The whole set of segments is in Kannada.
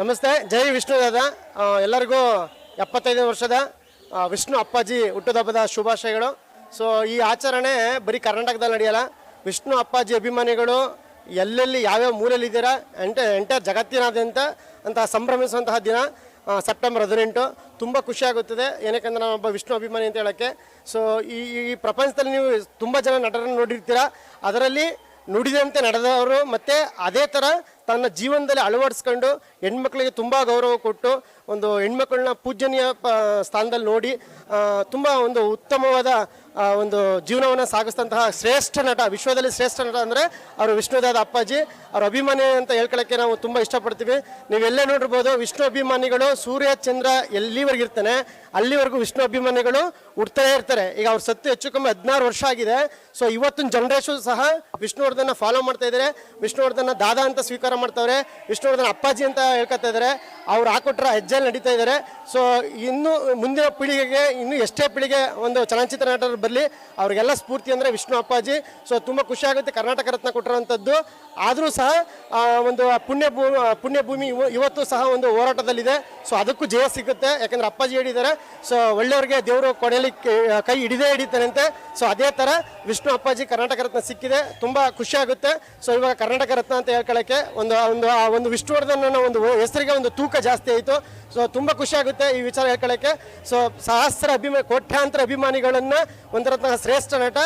ನಮಸ್ತೆ, ಜೈ ವಿಷ್ಣು ದಾದ ಎಲ್ಲರಿಗೂ ಎಪ್ಪತ್ತೈದು ವರ್ಷದ ವಿಷ್ಣು ಅಪ್ಪಾಜಿ ಹುಟ್ಟುಹಬ್ಬದ ಶುಭಾಶಯಗಳು. ಸೊ ಈ ಆಚರಣೆ ಬರೀ ಕರ್ನಾಟಕದಲ್ಲಿ ನಡೆಯಲ್ಲ. ವಿಷ್ಣು ಅಪ್ಪಾಜಿ ಅಭಿಮಾನಿಗಳು ಎಲ್ಲೆಲ್ಲಿ ಯಾವ್ಯಾವ ಮೂಲೆಯಲ್ಲಿದ್ದೀರಾ ಎಂಟ ಎಂಟರ್ ಜಗತ್ತಿನಾದ್ಯಂತ ಅಂತ ಸಂಭ್ರಮಿಸುವಂತಹ ದಿನ ಸೆಪ್ಟೆಂಬರ್ ಹದಿನೆಂಟು. ತುಂಬ ಖುಷಿಯಾಗುತ್ತದೆ ಏನಕ್ಕೆ ನಾನೊಬ್ಬ ವಿಷ್ಣು ಅಭಿಮಾನಿ ಅಂತ ಹೇಳೋಕ್ಕೆ. ಸೊ ಈ ಈ ಪ್ರಪಂಚದಲ್ಲಿ ನೀವು ತುಂಬ ಜನ ನಟರನ್ನು ನೋಡಿರ್ತೀರ. ಅದರಲ್ಲಿ ನುಡಿದಂತೆ ನಡೆದವರು ಮತ್ತು ಅದೇ ಥರ ತನ್ನ ಜೀವನದಲ್ಲಿ ಅಳವಡಿಸ್ಕೊಂಡು ಹೆಣ್ಮಕ್ಳಿಗೆ ತುಂಬ ಗೌರವ ಕೊಟ್ಟು ಒಂದು ಹೆಣ್ಮಕ್ಳನ್ನ ಪೂಜನೀಯ ಸ್ಥಾನದಲ್ಲಿ ನೋಡಿ ತುಂಬ ಒಂದು ಉತ್ತಮವಾದ ಒಂದು ಜೀವನವನ್ನು ಸಾಗಿಸ್ತಂತಹ ಶ್ರೇಷ್ಠ ನಟ, ವಿಶ್ವದಲ್ಲಿ ಶ್ರೇಷ್ಠ ನಟ ಅಂದರೆ ಅವರು ವಿಷ್ಣುದಾದ ಅಪ್ಪಾಜಿ. ಅವರ ಅಭಿಮಾನಿ ಅಂತ ಹೇಳ್ಕೊಳ್ಳೋಕ್ಕೆ ನಾವು ತುಂಬ ಇಷ್ಟಪಡ್ತೀವಿ. ನೀವೆಲ್ಲೇ ನೋಡಿರ್ಬೋದು, ವಿಷ್ಣು ಅಭಿಮಾನಿಗಳು ಸೂರ್ಯ, ಚಂದ್ರ ಎಲ್ಲಿವರೆಗೆ ಇರ್ತಾನೆ, ಅಲ್ಲಿವರೆಗೂ ವಿಷ್ಣು ಅಭಿಮಾನಿಗಳು ಹುಡ್ತಾನೆ ಇರ್ತಾರೆ. ಈಗ ಅವ್ರ ಸತ್ತು ಹೆಚ್ಚು ಕಮ್ಮಿ ಹದಿನಾರು ವರ್ಷ ಆಗಿದೆ. ಸೊ ಇವತ್ತಿನ ಜನರೇಷನ್ ಸಹ ವಿಷ್ಣುವರ್ಧನ ಫಾಲೋ ಮಾಡ್ತಾ ಇದ್ದಾರೆ ವಿಷ್ಣುವರ್ಧನ ದಾದಾ ಅಂತ ಸ್ವೀಕಾರ ಮಾಡ್ತಾವ್ರೆ. ವಿಷ್ಣುವರ್ಧನ ಅಪ್ಪಾಜಿ ಅಂತ ಹೇಳ್ಕೊತಾ ಇದ್ದಾರೆ ಅವ್ರು ಹಾಕೊಟ್ರ ಹೆಜ್ಜೆಲ್ಲಿ ನಡೀತಾ ಇದ್ದಾರೆ ಸೊ ಇನ್ನು ಮುಂದಿನ ಪೀಳಿಗೆಗೆ, ಇನ್ನು ಎಷ್ಟೇ ಪೀಳಿಗೆ ಒಂದು ಚಲನಚಿತ್ರ ನಟರು ಬರಲಿ, ಅವ್ರಿಗೆಲ್ಲ ಸ್ಫೂರ್ತಿ ಅಂದರೆ ವಿಷ್ಣು ಅಪ್ಪಾಜಿ. ಸೊ ತುಂಬ ಖುಷಿ ಆಗುತ್ತೆ. ಕರ್ನಾಟಕ ರತ್ನ ಕೊಟ್ಟಿರೋಂಥದ್ದು ಆದರೂ ಸಹ ಒಂದು ಪುಣ್ಯ ಭೂ ಪುಣ್ಯ ಭೂಮಿ ಇವ- ಇವತ್ತು ಸಹ ಒಂದು ಹೋರಾಟದಲ್ಲಿದೆ. ಸೊ, ಅದಕ್ಕೂ ಜಯ ಸಿಗುತ್ತೆ. ಯಾಕಂದರೆ ಅಪ್ಪಾಜಿ ಹೇಳಿದ್ದಾರೆ, ಸೊ, ಒಳ್ಳೆಯವ್ರಿಗೆ ದೇವರು ಕೊನೆಯಲ್ಲಿ ಕೈ ಹಿಡಿದೇ ಹಿಡಿತಾನಂತೆ. ಸೊ, ಅದೇ ಥರ ವಿಷ್ಣು ಅಪ್ಪಾಜಿ ಕರ್ನಾಟಕ ರತ್ನ ಸಿಕ್ಕಿದೆ. ತುಂಬ ಖುಷಿಯಾಗುತ್ತೆ ಸೊ, ಇವಾಗ ಕರ್ನಾಟಕ ರತ್ನ ಅಂತ ಹೇಳ್ಕೊಳ್ಳೋಕ್ಕೆ ಒಂದು ಒಂದು, ಆ, ಒಂದು ವಿಷ್ಣುವರ್ಧನ ಒಂದು ಹೆಸರಿಗೆ ಒಂದು ತೂಕ ಜಾಸ್ತಿ ಆಯಿತು. ಸೊ, ತುಂಬ ಖುಷಿಯಾಗುತ್ತೆ ಈ ವಿಚಾರ ಹೇಳ್ಕೊಳ್ಳೋಕ್ಕೆ ಸೊ, ಸಹಸ್ರ ಅಭಿಮಾನ ಕೋಟ್ಯಾಂತರ ಅಭಿಮಾನಿಗಳನ್ನು ಒಂದರ ಶ್ರೇಷ್ಠ ನಟ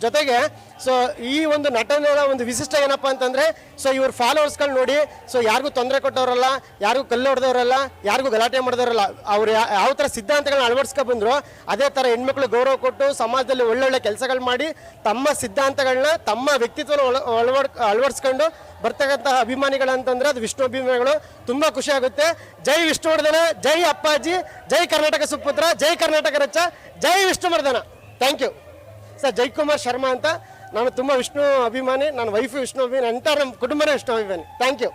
ಜೊತೆಗೆ, ಸೊ, ಈ ಒಂದು ನಟನೆಯ ಒಂದು ವಿಶಿಷ್ಟ ಏನಪ್ಪ ಅಂತಂದ್ರೆ ಸೊ ಇವ್ರ ಫಾಲೋವರ್ಸ್ಗಳು ನೋಡಿ ಸೊ ಯಾರಿಗೂ ತೊಂದರೆ ಕೊಟ್ಟವರಲ್ಲ, ಯಾರಿಗೂ ಕಲ್ಲು ಹೊಡೆದವರಲ್ಲ, ಯಾರಿಗೂ ಗಲಾಟೆ ಮಾಡಿದವರಲ್ಲ, ಅವ್ರು ಯಾವ ಥರ ಸಿದ್ಧಾಂತಗಳನ್ನ ಅಳವಡಿಸ್ಕೊ ಬಂದ್ರು, ಅದೇ ಥರ ಹೆಣ್ಮಕ್ಳು ಗೌರವ ಕೊಟ್ಟು ಸಮಾಜದಲ್ಲಿ ಒಳ್ಳೊಳ್ಳೆ ಕೆಲಸಗಳು ಮಾಡಿ, ತಮ್ಮ ಸಿದ್ಧಾಂತಗಳನ್ನ ತಮ್ಮ ವ್ಯಕ್ತಿತ್ವನ ಒಳ ಅಳವಡ್, ಅಳವಡಿಸ್ಕೊಂಡು ಬರ್ತಕ್ಕಂತಹ ಅಭಿಮಾನಿಗಳಂತಂದ್ರೆ ಅದು ವಿಷ್ಣು ಅಭಿಮಾನಿಗಳು. ತುಂಬ ಖುಷಿ ಆಗುತ್ತೆ. ಜೈ ವಿಷ್ಣುವರ್ಧನ, ಜೈ ಅಪ್ಪಾಜಿ, ಜೈ ಕರ್ನಾಟಕ ಸುಪುತ್ರ, ಜೈ ಕರ್ನಾಟಕ ರಚ್ಚ ಜೈ Vishnuvardhana. Thank you sir, Jaikumar Sharma ಅಂತ ನಾನು ತುಂಬ ವಿಷ್ಣು ಅಭಿಮಾನಿ, ನನ್ನ ವೈಫ್ ವಿಷ್ಣು ಅಭಿಮಾನಿ ಎಂಟರ್ ನಮ್ಮ ಕುಟುಂಬನೇ ವಿಷ್ಣು ಅಭಿಮಾನಿ. Thank you